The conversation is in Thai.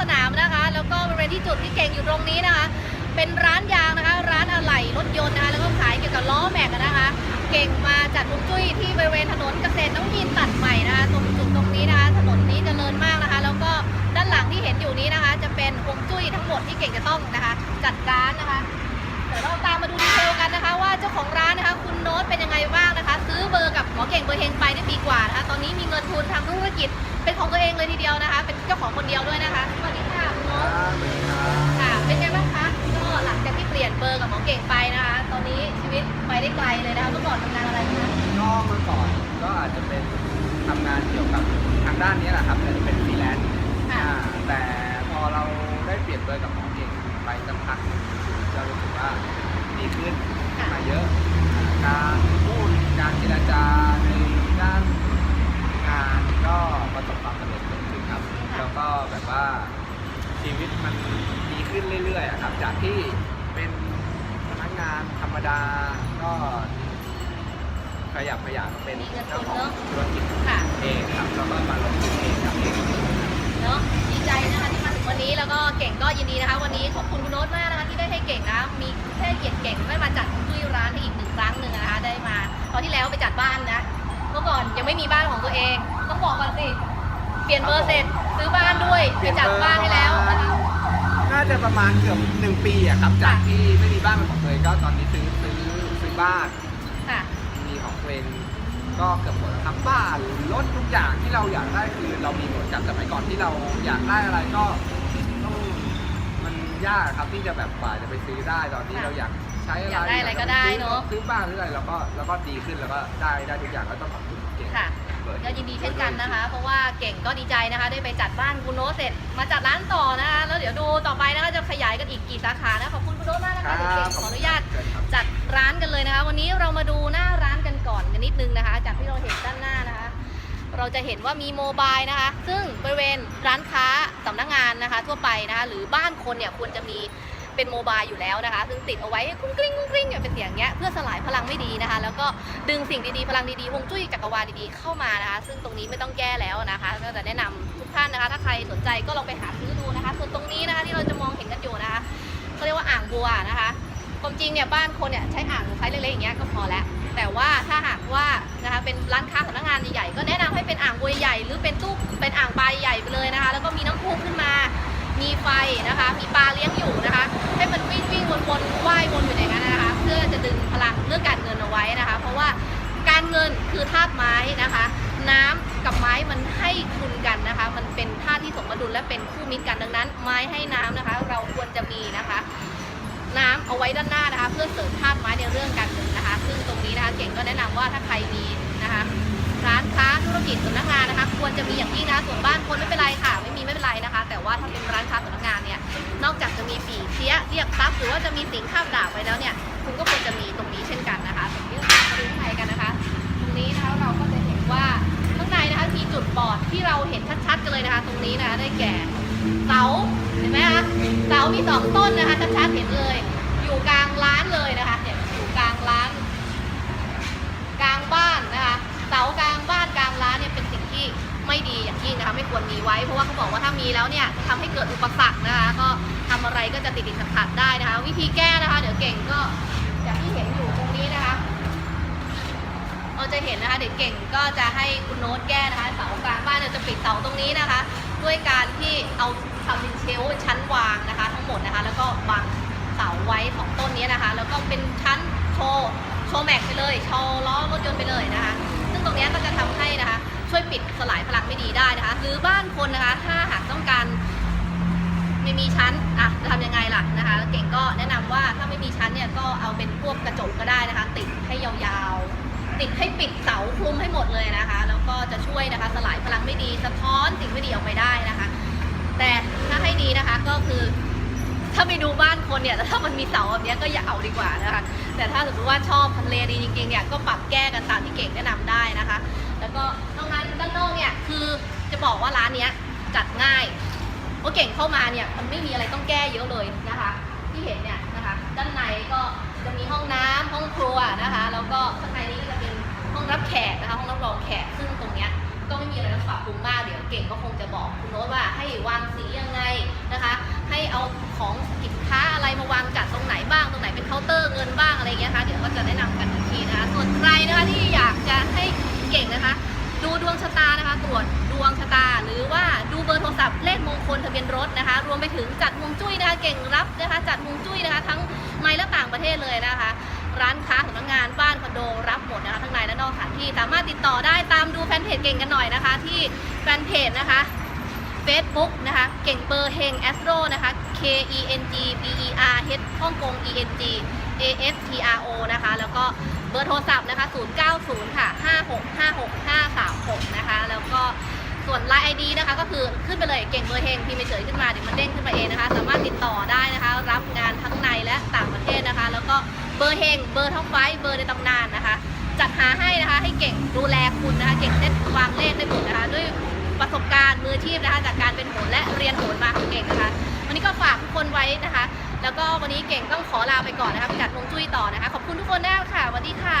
สนามนะคะ แล้วก็บริเวณที่จุดที่เก่งอยู่ตรงนี้นะคะ เป็นร้านยางนะคะ ร้านอะไหล่รถยนต์นะคะแล้วก็ขายเกี่ยวกับล้อแม็กนะคะ เก่งมาจัดฮวงจุ้ยที่บริเวณถนนเกษตรน้องยินตัดใหม่นะคะตรงจุดตรงนี้นะคะ ถนนนี้เจริญมากนะคะ แล้วก็ด้านหลังที่เห็นอยู่นี้นะคะ จะเป็นวงจุ้ยทั้งหมดที่เก่งจะต้องนะคะ จัดร้านนะคะ มอเก่งเบอร์เฮงไปได้ปีกว่านะคะ ตอนนี้มีเงินทุนทำธุรกิจเป็นของตัวเองเลยทีเดียวนะคะ เป็นเจ้าของคนเดียวด้วยนะคะสวัสดีค่ะคุณโน้ตค่ะ เป็นไงบ้างคะก็หลังจากที่เปลี่ยนเบอร์กับหมอเก่งไปนะคะ ตอนนี้ชีวิตไปได้ไกลเลยนะคะเมื่อก่อนทำงานอะไรคะก็เมื่อก่อนก็อาจจะเป็นทำงานเกี่ยวกับทางด้านนี้แหละครับแต่เป็นฟรีแลนซ์ค่ะอ่าแต่พอเราได้เปลี่ยนเบอร์กับหมอเก่งไปสักพักหนึ่งจะรู้สึกว่าดีขึ้นค่ะมาเยอะ การพูดการเจรจาในด้านงานก็ประสบความสำเร็จเกิดขึ้นครับ แล้วก็แบบว่าชีวิตมันดีขึ้นเรื่อยๆอะครับ จากที่เป็นพนักงานธรรมดาก็ขยับขยับเป็นเจ้าของธุรกิจค่ะ เองครับแล้วก็มาลงทุนเองกับเองเนาะดีใจนะคะที่มาถึงวันนี้แล้วก็เก่งก็ยินดีนะคะ วันนี้ขอบคุณคุณโน้ตมากนะคะที่ได้ให้เก่งนะมีให้เกียรติเก่งได้ม แล้วไปจัดบ้านนะ เมื่อก่อนยังไม่มีบ้านของตัวเอง ต้องบอกก่อนสิ เปลี่ยนเบอร์เสร็จซื้อบ้านด้วยไปจัดบ้านให้แล้วนะคะน่าจะประมาณเกือบหนึ่งปีอะครับ จากที่ไม่มีบ้านเป็นของตัวเองก็ตอนนี้ซื้อซื้อซื้อบ้าน ค่ะ มีของตัวเองก็เกือบหมดแล้วครับบ้านรถทุกอย่างที่เราอยากได้คือเรามีหมดจากสมัยก่อนที่เราอยากได้อะไรก็ต้องมันยากครับที่จะแบบกว่าจะไปซื้อได้ตอนที่ค่ะเราอยาก ใช้อะไรอยากได้อะไรก็ได้เนอะ ซื้อบ้านหรืออะไรแล้วก็แล้วก็ดีขึ้นแล้วก็ได้ได้ทุกอย่างก็ต้องขอบคุณเก่งค่ะเบิร์ก็ยินดีเช่นกันนะคะ เพราะว่าเก่งก็ดีใจนะคะ ได้ไปจัดบ้านคุณโน้ตเสร็จ มาจัดร้านต่อนะคะ แล้วเดี๋ยวดูต่อไปนะคะจะขยายกันอีกกี่สาขานะขอบคุณคุณโน้ตมากนะคะเดี๋ยวเก่งขออนุญาตเชิญครับจัดร้านกันเลยนะคะ วันนี้เรามาดูหน้าร้านกันก่อนกันนิดนึงนะคะ จากที่เราเห็นด้านหน้านะคะ เราจะเห็นว่ามีโมบายนะคะ ซึ่งบริเวณร้านค้าสำนักงานนะคะ ทั่วไปนะคะ หรือบ้านคนเนี่ยควรจะมี เป็นโมบายอยู่แล้วนะคะ ซึ่งติดเอาไว้กุ้งกริ้งกุ้งกริ้งเนี่ยเป็นเสียงเงี้ยเพื่อสลายพลังไม่ดีนะคะ แล้วก็ดึงสิ่งดีๆพลังดีๆฮวงจุ้ยจักรวาลดีๆเข้ามานะคะ ซึ่งตรงนี้ไม่ต้องแก้แล้วนะคะก็จะแนะนำทุกท่านนะคะ ถ้าใครสนใจก็ลองไปหาซื้อดูนะคะ ส่วนตรงนี้นะคะที่เราจะมองเห็นกันอยู่นะคะเขาเรียกว่าอ่างบัวนะคะความจริงเนี่ยบ้านคนเนี่ยใช้อ่างไซส์เล็กๆอย่างเงี้ยก็พอแล้วแต่ว่าถ้าหากว่านะคะเป็นร้านค้าสำนักงานใหญ่ๆก็แนะนำให้เป็นอ่างบัวใหญ่หรือเป็นตู้เป็นอ่างปลาใหญ่ไปเลยนะคะ แล้วก็มีน้ำพุขึ้นมา มีไฟนะคะ มีปลาเลี้ยงอยู่นะคะ ให้มันวิ่งวิ่งวนๆว่ายวนอยู่ในนั้นนะคะ เพื่อจะดึงพลังเรื่องการเงินเอาไว้นะคะ เพราะว่าการเงินคือธาตุไม้นะคะ น้ำกับไม้มันให้คุณกันนะคะ มันเป็นธาตุที่สมดุลและเป็นคู่มิตรกันดังนั้น ไม้ให้น้ำนะคะ เราควรจะมีนะคะ น้ำเอาไว้ด้านหน้านะคะ เพื่อเสริมธาตุไม้ในเรื่องการเงินนะคะ ซึ่งตรงนี้นะคะเก่งก็แนะนำว่าถ้าใครมีนะคะ ร้านค้าธุรกิจสำนักงานนะคะ ควรจะมีอย่างยิ่งนะคะส่วนบ้านคนไม่เป็นไร เราเห็นชัดๆกันเลยนะคะ ตรงนี้นะคะได้แก่เสาเห็นไหมคะเสามีสองต้นนะคะชัดๆเห็นเลย อยู่กลางร้านเลยนะคะเนี่ยอยู่กลางร้าน กลางบ้านนะคะเสากลางบ้านกลางร้านเนี่ยเป็นสิ่งที่ไม่ดีอย่างยิ่งนะคะไม่ควรมีไว้ เพราะว่าเขาบอกว่าถ้ามีแล้วเนี่ยทำให้เกิดอุปสรรคนะคะ ก็ทำอะไรก็จะติดติดขัดขัดๆได้นะคะ วิธีแก้นะคะ เดี๋ยวเก่งก็อย่างที่เห็นอยู่ตรง เราจะเห็นนะคะเด็กเก่งก็จะให้คุณโน้ตแก้นะคะเสากลางบ้านเราจะปิดเสาตรงนี้นะคะ ด้วยการที่เอาทำเป็นเชลชั้นวางนะคะ ทั้งหมดนะคะ แล้วก็บังเสาไว้สองต้นนี้นะคะ แล้วก็เป็นชั้นโชว์โชว์แม็กไปเลยโชว์ล้อรถยนต์ไปเลยนะคะ ซึ่งตรงนี้ก็จะทำให้นะคะ ช่วยปิดสลายพลังไม่ดีได้นะคะ หรือบ้านคนนะคะ ถ้าหากต้องการไม่มีชั้นอะจะทำยังไงล่ะนะคะ เก่งก็แนะนำว่าถ้าไม่มีชั้นเนี่ยก็เอาเป็นพวกกระจกก็ได้นะคะ ติดให้ยาวๆ ติดให้ปิดเสาคลุมให้หมดเลยนะคะ แล้วก็จะช่วยนะคะ สลายพลังไม่ดีสะท้อนสิ่งไม่ดีออกไปได้นะคะ แต่ถ้าให้ดีนะคะก็คือถ้าไปดูบ้านคนเนี่ยถ้ามันมีเสาแบบนี้ก็อย่าเอาดีกว่านะคะ แต่ถ้าสมมติว่าชอบทำเลดีจริงๆเนี่ยก็ปรับแก้กันตามที่เก่งแนะนำได้นะคะ แล้วก็นอกนั้นด้านนอกเนี่ยคือจะบอกว่าร้านเนี้ยจัดง่ายเพราะเก่งเข้ามาเนี่ยมันไม่มีอะไรต้องแก้เยอะเลยนะคะ ที่เห็นเนี่ยนะคะ ด้านในก็ จะมีห้องน้ำห้องครัวนะคะ แล้วก็ข้างในนี้ก็จะเป็นห้องรับแขกนะคะ ห้องรับรองแขก ซึ่งตรงเนี้ยก็ไม่มีอะไรต้องปรับปรุงมากเดี๋ยวเก่งก็คงจะบอกคุณโน้ตว่าให้วางสียังไงนะคะ ให้เอาของสินค้าอะไรมาวางจัดตรงไหนบ้าง ตรงไหนเป็นเคาน์เตอร์เงินบ้างอะไรอย่างเงี้ยนะคะเดี๋ยวก็จะแนะนำกันอีกทีนะคะ ส่วนใครนะคะที่อยากจะให้ ลขมงคลทะเบียนรถนะคะ รวมไปถึงจัดฮวงจุ้ยนะคะเก่งรับนะคะจัดฮวงจุ้ยนะคะทั้งในและต่างประเทศเลยนะคะ ร้านค้าสำนักงานบ้านคอนโดรับหมดนะคะทั้งในและนอกสถานที่สามารถติดต่อได้ตามดูแฟนเพจเก่งกันหน่อยนะคะ ที่แฟนเพจนะคะ Facebook นะคะ เก่งเบอร์เฮงแอสโตรนะคะ K E N G B E R H ฮ่องกง E N G A S T R O นะคะ แล้วก็เบอร์โทรศัพท์นะคะ 090 ค่ะ 5653536 นะคะ แล้วก็ ส่วน Line ID นะคะก็คือขึ้นไปเลยเก่งเบอร์เฮงพิมพ์ไปเฉยขึ้นมาเดี๋ยวมันเด้งขึ้นมาเองนะคะ สามารถติดต่อได้นะคะ รับงานทั้งในและต่างประเทศนะคะ แล้วก็เบอร์เฮงเบอร์ท็อปไฟว์เบอร์ในตำนานนะคะ จัดหาให้นะคะให้เก่งดูแลคุณนะคะ เก่งเซตวางเลขได้หมดนะคะ ด้วยประสบการณ์มืออาชีพนะคะจากการเป็นโหนและเรียนโหนมาของเก่งนะคะ วันนี้ก็ฝากทุกคนไว้นะคะ แล้วก็วันนี้เก่งต้องขอลาไปก่อนนะคะไปจัดวงจุ้ยต่อนะคะ ขอบคุณทุกคนแน่ค่ะสวัสดีค่ะ